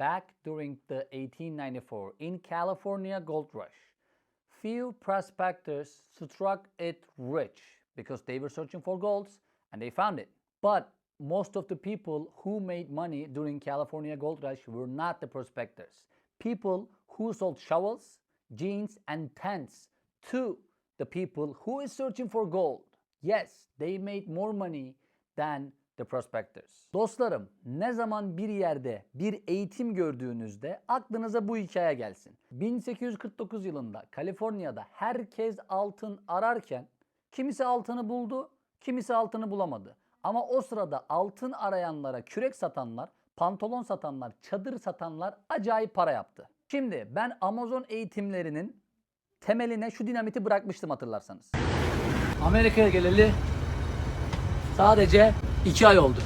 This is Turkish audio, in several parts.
Back during the 1894 in California gold rush, few prospectors struck it rich because they were searching for golds and they found it. But most of the people who made money during California gold rush were not the prospectors. People who sold shovels, jeans and tents to the people who is searching for gold. Yes, they made more money than the prospectors. Dostlarım, ne zaman bir yerde bir eğitim gördüğünüzde aklınıza bu hikaye gelsin. 1849 yılında Kaliforniya'da herkes altın ararken kimisi altını buldu, kimisi altını bulamadı. Ama o sırada altın arayanlara kürek satanlar, pantolon satanlar, çadır satanlar acayip para yaptı. Şimdi ben Amazon eğitimlerinin temeline şu dinamiti bırakmıştım hatırlarsanız. Amerika'ya geleli sadece 2 ay oldu.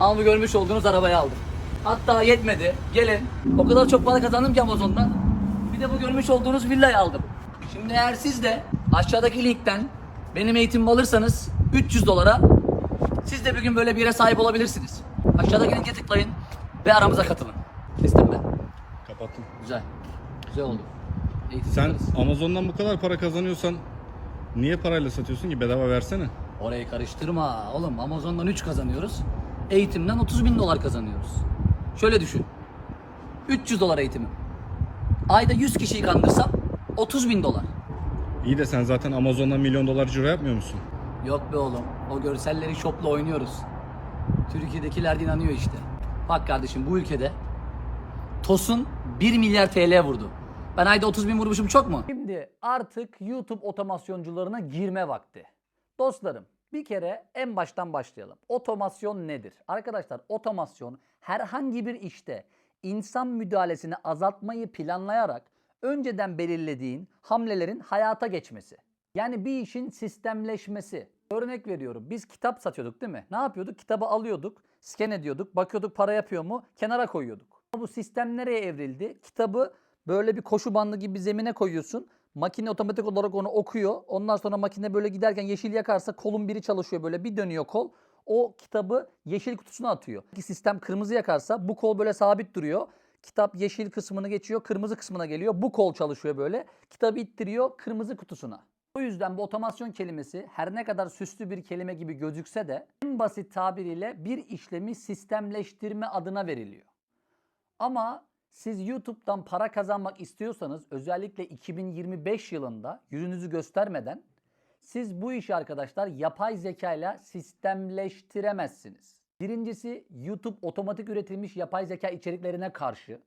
Ama bu görmüş olduğunuz arabayı aldım. Hatta yetmedi. Gelin. O kadar çok para kazandım ki Amazon'dan. Bir de bu görmüş olduğunuz villayı aldım. Şimdi eğer siz de aşağıdaki linkten benim eğitimimi alırsanız 300 dolara siz de bir gün böyle bir yere sahip olabilirsiniz. Aşağıdaki linke tıklayın ve aramıza katılın. Kestim mi? Kapattım. Güzel. Güzel oldu. Eğitim Sen yaparız. Amazon'dan bu kadar para kazanıyorsan niye parayla satıyorsun ki? Bedava versene. Orayı karıştırma. Oğlum Amazon'dan 3 kazanıyoruz. Eğitimden 30 bin dolar kazanıyoruz. Şöyle düşün. 300 dolar eğitimim. Ayda 100 kişiyi kandırsam 30 bin dolar. İyi de sen zaten Amazon'dan milyon dolar ciro yapmıyor musun? Yok be oğlum. O görselleri shopla oynuyoruz. Türkiye'dekiler de inanıyor işte. Bak kardeşim bu ülkede TOS'un 1 milyar TL vurdu. Ben ayda 30 bin vurmuşum çok mu? Şimdi artık YouTube otomasyoncularına girme vakti. Dostlarım bir kere en baştan başlayalım. Otomasyon nedir? Arkadaşlar otomasyon herhangi bir işte insan müdahalesini azaltmayı planlayarak önceden belirlediğin hamlelerin hayata geçmesi. Yani bir işin sistemleşmesi. Örnek veriyorum biz kitap satıyorduk değil mi? Ne yapıyorduk? Kitabı alıyorduk, scan ediyorduk, bakıyorduk para yapıyor mu, kenara koyuyorduk. Bu sistem nereye evrildi? Kitabı böyle bir koşu bandı gibi zemine koyuyorsun. Makine otomatik olarak onu okuyor. Ondan sonra makine böyle giderken yeşil yakarsa kolun biri çalışıyor böyle bir dönüyor kol. O kitabı yeşil kutusuna atıyor. Peki sistem kırmızı yakarsa bu kol böyle sabit duruyor. Kitap yeşil kısmını geçiyor, kırmızı kısmına geliyor. Bu kol çalışıyor böyle. Kitabı ittiriyor kırmızı kutusuna. O yüzden bu otomasyon kelimesi her ne kadar süslü bir kelime gibi gözükse de en basit tabiriyle bir işlemi sistemleştirme adına veriliyor. Ama siz YouTube'dan para kazanmak istiyorsanız özellikle 2025 yılında yüzünüzü göstermeden siz bu işi arkadaşlar yapay zeka ile sistemleştiremezsiniz. Birincisi YouTube otomatik üretilmiş yapay zeka içeriklerine karşı.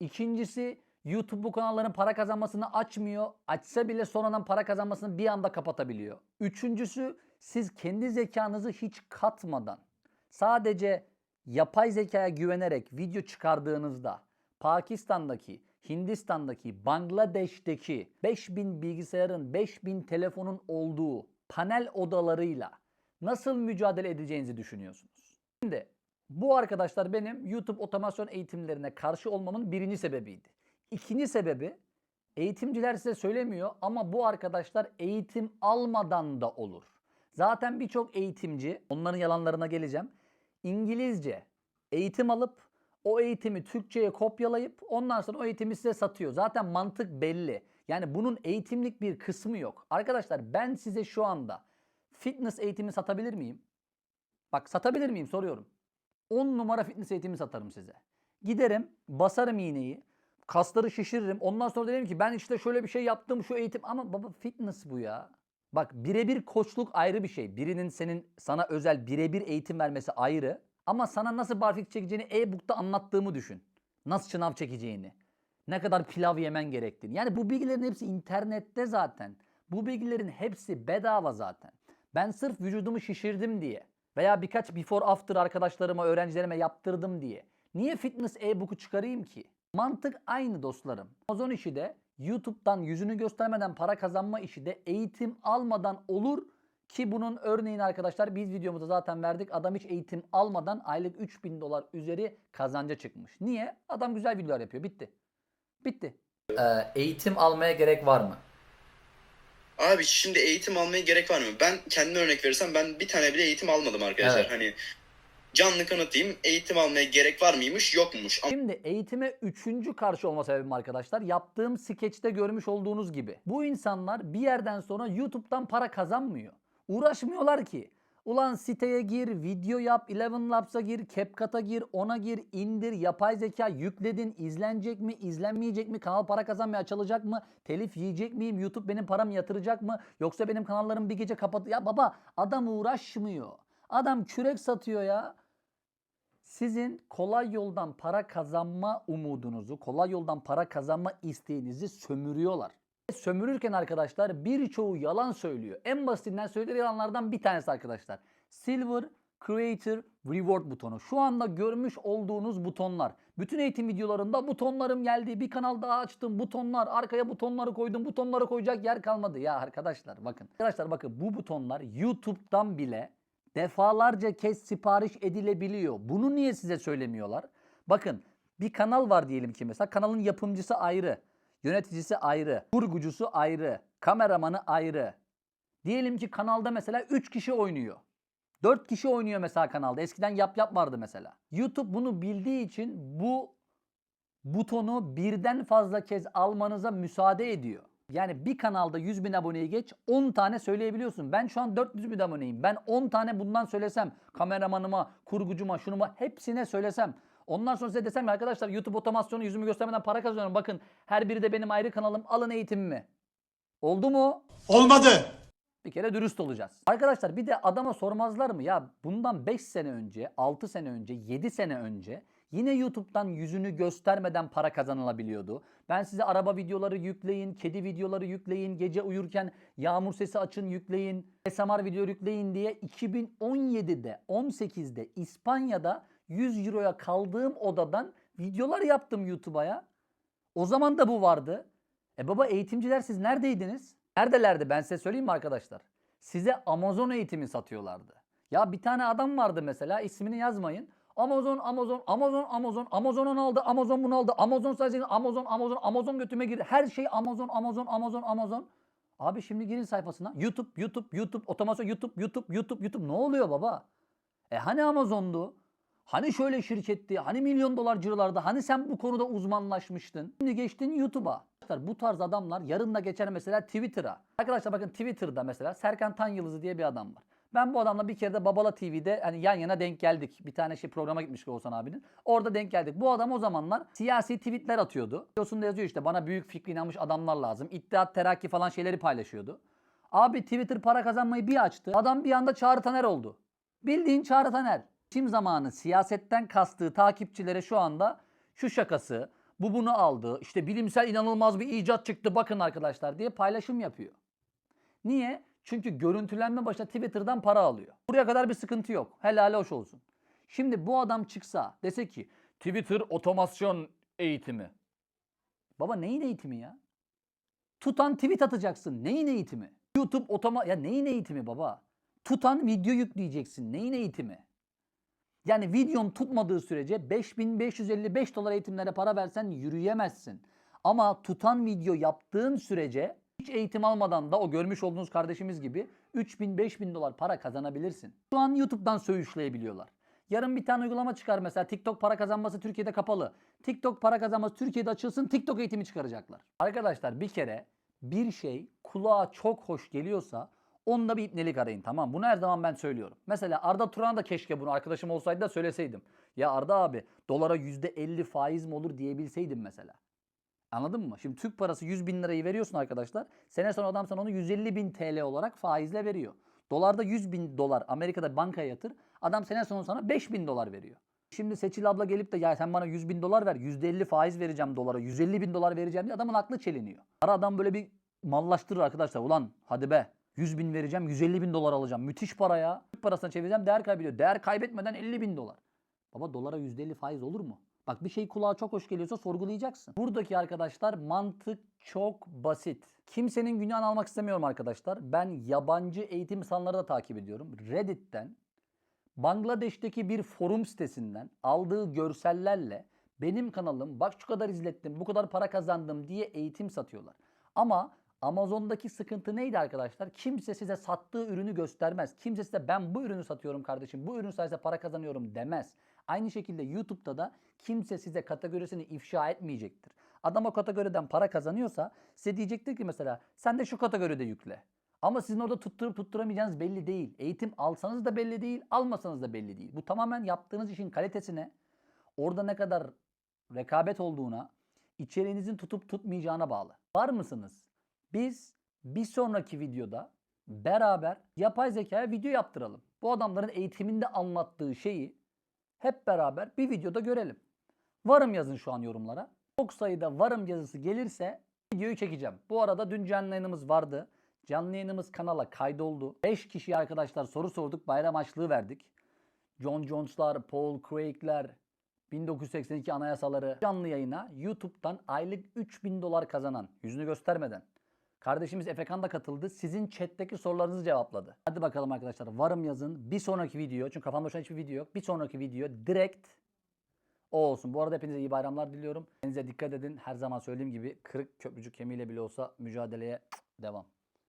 İkincisi YouTube bu kanalların para kazanmasını açmıyor. Açsa bile sonradan para kazanmasını bir anda kapatabiliyor. Üçüncüsü siz kendi zekanızı hiç katmadan sadece yapay zekaya güvenerek video çıkardığınızda Pakistan'daki, Hindistan'daki, Bangladeş'teki 5000 bilgisayarın, 5000 telefonun olduğu panel odalarıyla nasıl mücadele edeceğinizi düşünüyorsunuz? Şimdi bu arkadaşlar benim YouTube otomasyon eğitimlerine karşı olmamın birinci sebebiydi. İkinci sebebi eğitimciler size söylemiyor ama bu arkadaşlar eğitim almadan da olur. Zaten birçok eğitimci, onların yalanlarına geleceğim. İngilizce eğitim alıp o eğitimi Türkçe'ye kopyalayıp ondan sonra o eğitimi size satıyor. Zaten mantık belli. Yani bunun eğitimlik bir kısmı yok. Arkadaşlar ben size şu anda fitness eğitimi satabilir miyim? Bak satabilir miyim soruyorum. 10 numara fitness eğitimi satarım size. Giderim basarım iğneyi. Kasları şişiririm. Ondan sonra derim ki ben işte şöyle bir şey yaptım şu eğitim. Ama baba fitness bu ya. Bak birebir koçluk ayrı bir şey. Birinin senin sana özel birebir eğitim vermesi ayrı. Ama sana nasıl barfik çekeceğini e-book'ta anlattığımı düşün. Nasıl çınav çekeceğini. Ne kadar pilav yemen gerektiğini. Yani bu bilgilerin hepsi internette zaten. Bu bilgilerin hepsi bedava zaten. Ben sırf vücudumu şişirdim diye veya birkaç before after arkadaşlarıma, öğrencilerime yaptırdım diye. Niye fitness e-book'u çıkarayım ki? Mantık aynı dostlarım. Amazon işi de YouTube'dan yüzünü göstermeden para kazanma işi de eğitim almadan olur ki bunun örneğini arkadaşlar biz videomuzda zaten verdik. Adam hiç eğitim almadan aylık 3000 dolar üzeri kazanca çıkmış. Niye? Adam güzel videolar yapıyor. Bitti. Bitti. eğitim almaya gerek var mı? Abi şimdi eğitim almaya gerek var mı? Ben kendime örnek verirsem ben bir tane bile eğitim almadım arkadaşlar. Evet. Hani canlı kanıtlayayım. Eğitim almaya gerek var mıymış yok muymuş. Ama Şimdi eğitime üçüncü karşı olma sebebim arkadaşlar yaptığım skeçte görmüş olduğunuz gibi. Bu insanlar bir yerden sonra YouTube'dan para kazanmıyor. Uğraşmıyorlar ki. Ulan siteye gir, video yap, Eleven Labs'a gir, CapCut'a gir, ona gir, indir, yapay zeka yükledin, izlenecek mi, izlenmeyecek mi, kanal para kazanmaya açılacak mı, telif yiyecek miyim, YouTube benim paramı yatıracak mı, yoksa benim kanallarım bir gece kapat... Ya baba adam uğraşmıyor. Adam kürek satıyor ya sizin kolay yoldan para kazanma umudunuzu, kolay yoldan para kazanma isteğinizi sömürüyorlar. Sömürürken arkadaşlar birçoğu yalan söylüyor. En basitinden söyledikleri yalanlardan bir tanesi arkadaşlar. Silver Creator Reward butonu. Şu anda görmüş olduğunuz butonlar. Bütün eğitim videolarında butonlarım geldi. Bir kanal daha açtım. Butonlar. Arkaya butonları koydum. Butonları koyacak yer kalmadı. Ya arkadaşlar bakın. Arkadaşlar bakın bu butonlar YouTube'dan bile defalarca kez sipariş edilebiliyor. Bunu niye size söylemiyorlar? Bakın bir kanal var diyelim ki mesela kanalın yapımcısı ayrı, yöneticisi ayrı, kurgucusu ayrı, kameramanı ayrı. Diyelim ki kanalda mesela 3 kişi oynuyor. 4 kişi oynuyor mesela kanalda. Eskiden yap yap vardı mesela. YouTube bunu bildiği için bu butonu birden fazla kez almanıza müsaade ediyor. Yani bir kanalda 100 bin aboneyi geç 10 tane söyleyebiliyorsun. Ben şu an 400 bin aboneyim. Ben 10 tane bundan söylesem kameramanıma, kurgucuma, şunuma hepsine söylesem. Ondan sonra size desem ki arkadaşlar YouTube otomasyonu yüzümü göstermeden para kazanıyorum. Bakın her biri de benim ayrı kanalım. Alın eğitimimi. Oldu mu? Olmadı. Bir kere dürüst olacağız. Arkadaşlar bir de adama sormazlar mı? Ya bundan 5 sene önce, 6 sene önce, 7 sene önce yine YouTube'dan yüzünü göstermeden para kazanılabiliyordu. Ben size araba videoları yükleyin, kedi videoları yükleyin, gece uyurken yağmur sesi açın yükleyin, SMR video yükleyin diye 2017'de, 18'de İspanya'da 100 euroya kaldığım odadan videolar yaptım YouTube'a ya. O zaman da bu vardı. E baba eğitimciler siz neredeydiniz? Neredelerdi ben size söyleyeyim mi arkadaşlar? Size Amazon eğitimi satıyorlardı. Ya bir tane adam vardı mesela ismini yazmayın. Amazon, Amazon, Amazon, Amazon, Amazon onu aldı, Amazon bunu aldı, Amazon sadece Amazon, Amazon, Amazon götüme girdi. Her şey Amazon, Amazon, Amazon, Amazon. Abi şimdi girin sayfasına. YouTube, YouTube, YouTube, otomasyon, YouTube, YouTube, YouTube, YouTube. Ne oluyor baba? E hani Amazon'du? Hani şöyle şirketti? Hani milyon dolar cirolarda? Hani sen bu konuda uzmanlaşmıştın? Şimdi geçtin YouTube'a. Arkadaşlar bu tarz adamlar yarın da geçer mesela Twitter'a. Arkadaşlar bakın Twitter'da mesela Serkan Tan Yıldızı diye bir adam var. Ben bu adamla bir kere de Babala TV'de hani yan yana denk geldik. Bir tane şey programa gitmiştik Oğuzhan abinin. Orada denk geldik. Bu adam o zamanlar siyasi tweetler atıyordu. Videosunda yazıyor işte bana büyük fikri inanmış adamlar lazım. İttihat, terakki falan şeyleri paylaşıyordu. Abi Twitter para kazanmayı bir açtı. Adam bir anda Çağrı Taner oldu. Bildiğin Çağrı Taner. Şimdi zamanı siyasetten kastığı takipçilere şu anda şu şakası, bu bunu aldı, işte bilimsel inanılmaz bir icat çıktı bakın arkadaşlar diye paylaşım yapıyor. Niye? Çünkü görüntülenme başına Twitter'dan para alıyor. Buraya kadar bir sıkıntı yok. Helal hoş olsun. Şimdi bu adam çıksa dese ki Twitter otomasyon eğitimi. Baba neyin eğitimi ya? Tutan tweet atacaksın. Neyin eğitimi? YouTube otoma... Ya neyin eğitimi baba? Tutan video yükleyeceksin. Neyin eğitimi? Yani videon tutmadığı sürece 5555 dolar eğitimlere para versen yürüyemezsin. Ama tutan video yaptığın sürece hiç eğitim almadan da o görmüş olduğunuz kardeşimiz gibi 3000 5000 dolar para kazanabilirsin. Şu an YouTube'dan söğüşleyebiliyorlar. Yarın bir tane uygulama çıkar mesela TikTok para kazanması Türkiye'de kapalı. TikTok para kazanması Türkiye'de açılsın TikTok eğitimi çıkaracaklar. Arkadaşlar bir kere bir şey kulağa çok hoş geliyorsa onda bir ipnelik arayın tamam? Bunu her zaman ben söylüyorum. Mesela Arda Turan da keşke bunu arkadaşım olsaydı da söyleseydim. Ya Arda abi dolara %50 faiz mi olur diyebilseydim mesela. Anladın mı? Şimdi Türk parası 100 bin lirayı veriyorsun arkadaşlar. Sene sonra adam sana onu 150 bin TL olarak faizle veriyor. Dolarda 100 bin dolar Amerika'da bankaya yatır. Adam sene sonu sana 5 bin dolar veriyor. Şimdi Seçil abla gelip de ya sen bana 100 bin dolar ver %50 faiz vereceğim dolara 150 bin dolar vereceğim diye adamın aklı çeliniyor. Ara adam böyle bir mallaştırır arkadaşlar. Ulan hadi be 100 bin vereceğim 150 bin dolar alacağım. Müthiş para ya. Türk parasına çevireceğim değer kaybediyor. Değer kaybetmeden 50 bin dolar. Baba dolara %50 faiz olur mu? Bak bir şey kulağa çok hoş geliyorsa sorgulayacaksın. Buradaki arkadaşlar mantık çok basit. Kimsenin günahını almak istemiyorum arkadaşlar. Ben yabancı eğitim insanları da takip ediyorum. Reddit'ten, Bangladeş'teki bir forum sitesinden aldığı görsellerle benim kanalım bak şu kadar izlettim, bu kadar para kazandım diye eğitim satıyorlar. Ama Amazon'daki sıkıntı neydi arkadaşlar? Kimse size sattığı ürünü göstermez. Kimse size ben bu ürünü satıyorum kardeşim, bu ürün sayesinde para kazanıyorum demez. Aynı şekilde YouTube'da da kimse size kategorisini ifşa etmeyecektir. Adam o kategoriden para kazanıyorsa size diyecektir ki mesela sen de şu kategoride yükle. Ama sizin orada tutturup tutturamayacağınız belli değil. Eğitim alsanız da belli değil, almasanız da belli değil. Bu tamamen yaptığınız işin kalitesine, orada ne kadar rekabet olduğuna, içeriğinizin tutup tutmayacağına bağlı. Var mısınız? Biz bir sonraki videoda beraber yapay zekaya video yaptıralım. Bu adamların eğitiminde anlattığı şeyi hep beraber bir videoda görelim. Varım yazın şu an yorumlara. Çok sayıda varım yazısı gelirse videoyu çekeceğim. Bu arada dün canlı yayınımız vardı. Canlı yayınımız kanala kaydoldu. 5 kişi arkadaşlar soru sorduk. Bayram açlığı verdik. John Jones'lar, Paul Craig'ler, 1982 anayasaları canlı yayına YouTube'dan aylık 3000 dolar kazanan, yüzünü göstermeden. Kardeşimiz Efekan da katıldı. Sizin chat'teki sorularınızı cevapladı. Hadi bakalım arkadaşlar. Varım yazın. Bir sonraki video. Çünkü kafamda şu an hiçbir video yok. Bir sonraki video direkt o olsun. Bu arada hepinize iyi bayramlar diliyorum. Kendinize dikkat edin. Her zaman söylediğim gibi kırık köprücük kemiğiyle bile olsa mücadeleye devam.